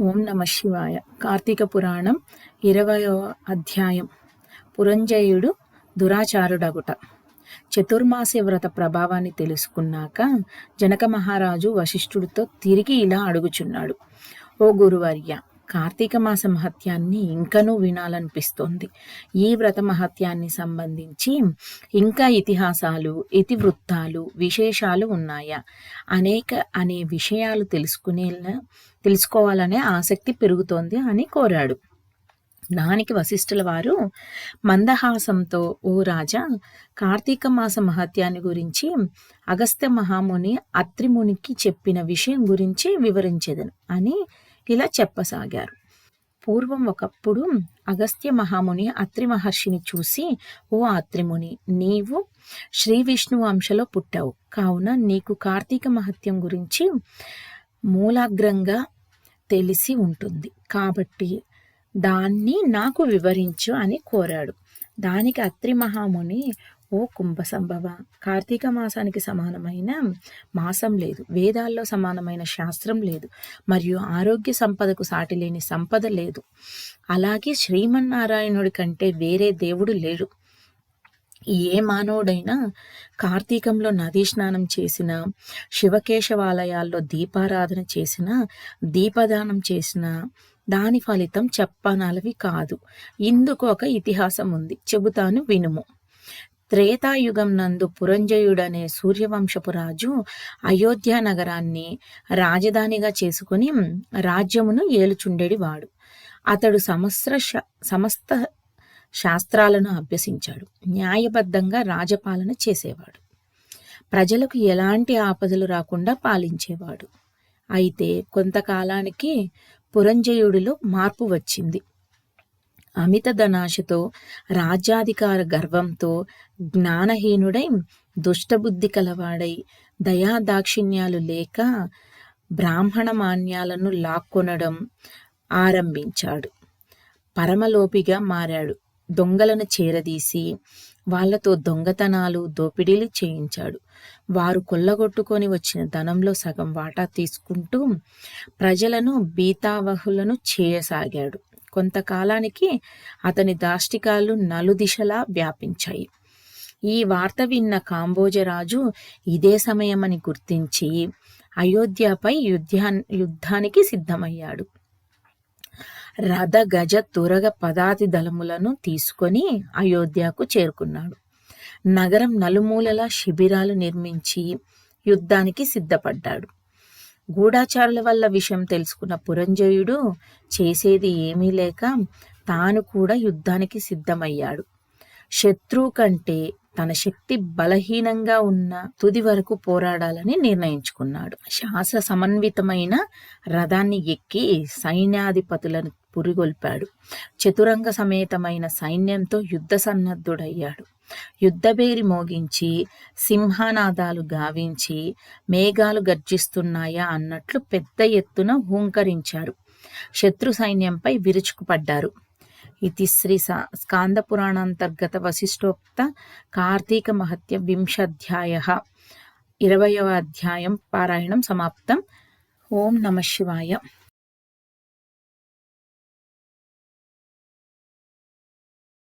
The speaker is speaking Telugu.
ఓం నమ శివాయ. కార్తీక పురాణం ఇరవయో అధ్యాయం. పురంజయుడు దురాచారుడగుట. చతుర్మాసి వ్రత ప్రభావాన్ని తెలుసుకున్నాక జనక మహారాజు వశిష్ఠుడితో తిరిగి ఇలా అడుగుచున్నాడు. ఓ గురువర్య కార్తీక మాస మహత్యాన్ని ఇంకనూ వినాలనిపిస్తోంది. ఈ వ్రత మహత్యాన్ని సంబంధించి ఇంకా ఇతిహాసాలు ఇతివృత్తాలు విశేషాలు ఉన్నాయా? అనేక అనే విషయాలు తెలుసుకునే తెలుసుకోవాలనే ఆసక్తి పెరుగుతోంది అని కోరాడు. దానికి వశిష్ఠుల వారు మందహాసంతో ఓ రాజా కార్తీక మాస మహత్యాన్ని గురించి అగస్త్య మహాముని అత్రిమునికి చెప్పిన విషయం గురించి వివరించేదను అని ఇలా చెప్పసాగారు. పూర్వం ఒకప్పుడు అగస్త్య మహాముని అత్రి మహర్షిని చూసి ఓ అత్రిముని నీవు శ్రీ విష్ణు వంశలో పుట్టావు. కావున నీకు కార్తీక మహత్యం గురించి మూలాగ్రంగా తెలిసి ఉంటుంది. కాబట్టి దాన్ని నాకు వివరించు అని కోరాడు. దానికి అత్రి మహాముని ఓ కుంభసంభవ. కార్తీక మాసానికి సమానమైన మాసం లేదు. వేదాల్లో సమానమైన శాస్త్రం లేదు. మరియు ఆరోగ్య సంపదకు సాటి లేని సంపద లేదు. అలాగే శ్రీమన్నారాయణుడి కంటే వేరే దేవుడు లేడు. ఏ మానవుడైనా కార్తీకంలో నదీ స్నానం చేసిన శివకేశవాలయాల్లో దీపారాధన చేసిన దీపదానం చేసిన దాని ఫలితం చెప్పనాలవి కాదు. ఇందుకు ఒక ఇతిహాసం ఉంది. చెబుతాను వినుము. త్రేతాయుగం నందు పురంజయుడనే సూర్యవంశపు రాజు అయోధ్య నగరాన్ని రాజధానిగా చేసుకుని రాజ్యమును ఏలుచుండేడివాడు. అతడు సమస్త సమస్త శాస్త్రాలను అభ్యసించాడు. న్యాయబద్ధంగా రాజపాలన చేసేవాడు. ప్రజలకు ఎలాంటి ఆపదలు రాకుండా పాలించేవాడు. అయితే కొంతకాలానికి పురంజయుడిలో మార్పు వచ్చింది. అమిత ధనాశతో రాజ్యాధికార గర్వంతో జ్ఞానహీనుడై దుష్టబుద్ధి కలవాడై దయా దాక్షిణ్యాలు లేక బ్రాహ్మణ మాన్యాలను లాక్కొనడం ఆరంభించాడు. పరమలోపిగా మారాడు. దొంగలను చేరదీసి వాళ్ళతో దొంగతనాలు దోపిడీలు చేయించాడు. వారు కొల్లగొట్టుకొని వచ్చిన ధనంలో సగం వాటా తీసుకుంటూ ప్రజలను బీతావహులను చేయసాగాడు. కొంతకాలానికి అతని దాష్టికాలు నలుదిశలా వ్యాపించాయి. ఈ వార్త విన్న కాంబోజరాజు ఇదే సమయమని గుర్తించి అయోధ్యపై యుద్ధా యుద్ధానికి సిద్ధమయ్యాడు. రథ గజ తురగ పదాతి దళములను తీసుకొని అయోధ్యకు చేరుకున్నాడు. నగరం నలుమూలల శిబిరాలు నిర్మించి యుద్ధానికి సిద్ధపడ్డాడు. గూఢాచారుల వల్ల విషయం తెలుసుకున్న పురంజయుడు చేసేది ఏమీ లేక తాను కూడా యుద్ధానికి సిద్ధమయ్యాడు. శత్రువు కంటే తన శక్తి బలహీనంగా ఉన్న తుది వరకు పోరాడాలని నిర్ణయించుకున్నాడు. శాస సమన్వితమైన రథాన్ని ఎక్కి సైన్యాధిపతులను పురిగొల్పాడు. చతురంగ సమేతమైన సైన్యంతో యుద్ధ సన్నద్ధుడయ్యాడు. యుద్ధబేరి మోగించి సింహానాదాలు గావించి మేఘాలు గర్జిస్తున్నాయా అన్నట్లు పెద్ద ఎత్తున హూంకరించారు. శత్రు సైన్యంపై విరుచుకుపడ్డారు. ఇది శ్రీ స్కాంద పురాణాంతర్గత వశిష్ఠోక్త కార్తీక మహత్య వింశాధ్యాయ ఇరవయవ అధ్యాయం పారాయణం సమాప్తం. ఓం నమ శివాయ.